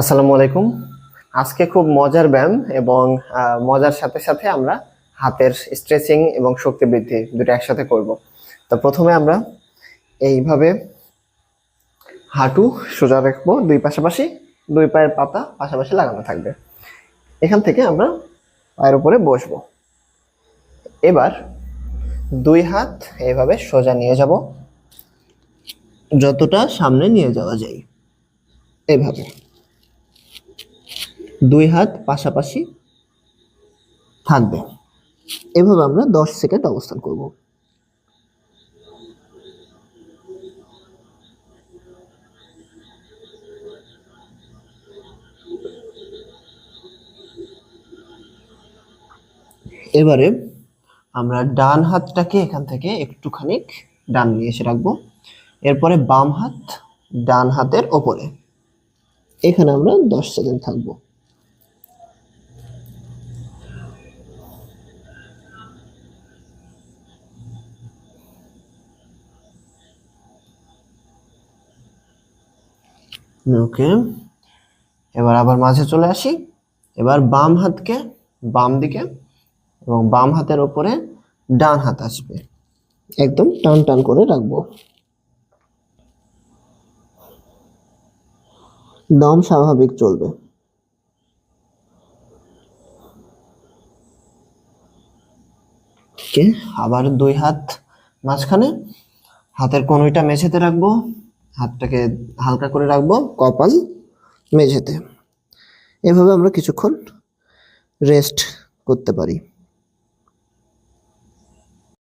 আসসালামু আলাইকুম। আজকে খুব মজার ব্যায়াম এবং মজার সাথে সাথে আমরা হাতের স্ট্রেচিং এবং শক্তি বৃদ্ধি দুটো একসাথে করব। তো প্রথমে আমরা এইভাবে হাঁটু সোজা রাখব, দুই পাশাপাশি দুই পায়ের পাতা পাশাপাশি লাগানো থাকবে। এখান থেকে আমরা পায়ের উপরে বসবো। এবার দুই হাত এইভাবে সোজা নিয়ে যাব, যতটা সামনে নিয়ে যাওয়া যায়। এইভাবে দুই হাত পাশাপাশি থাকবে। এভাবে আমরা দশ সেকেন্ড অবস্থান করব। এবারে আমরা ডান হাতটাকে এখান থেকে একটুখানি ডান নিয়ে এসে রাখব। এরপরে বাম হাত ডান হাতের ওপরে। এখানে আমরা দশ সেকেন্ড থাকব। ওকে। এবার আবার মাঝে চলে আসি। এবার বাম হাতকে বাম দিকে এবং বাম হাতের ওপরে ডান হাত আসবে। একদম টান টান করে রাখব। দম স্বাভাবিক চলবে। ওকে, আবার দুই হাত মাঝখানে। হাতের কনুইটা মেঝেতে রাখব। হাতটাকে হালকা করে রাখব কপাল মেঝেতে। এভাবে আমরা কিছুক্ষণ রেস্ট করতে পারি।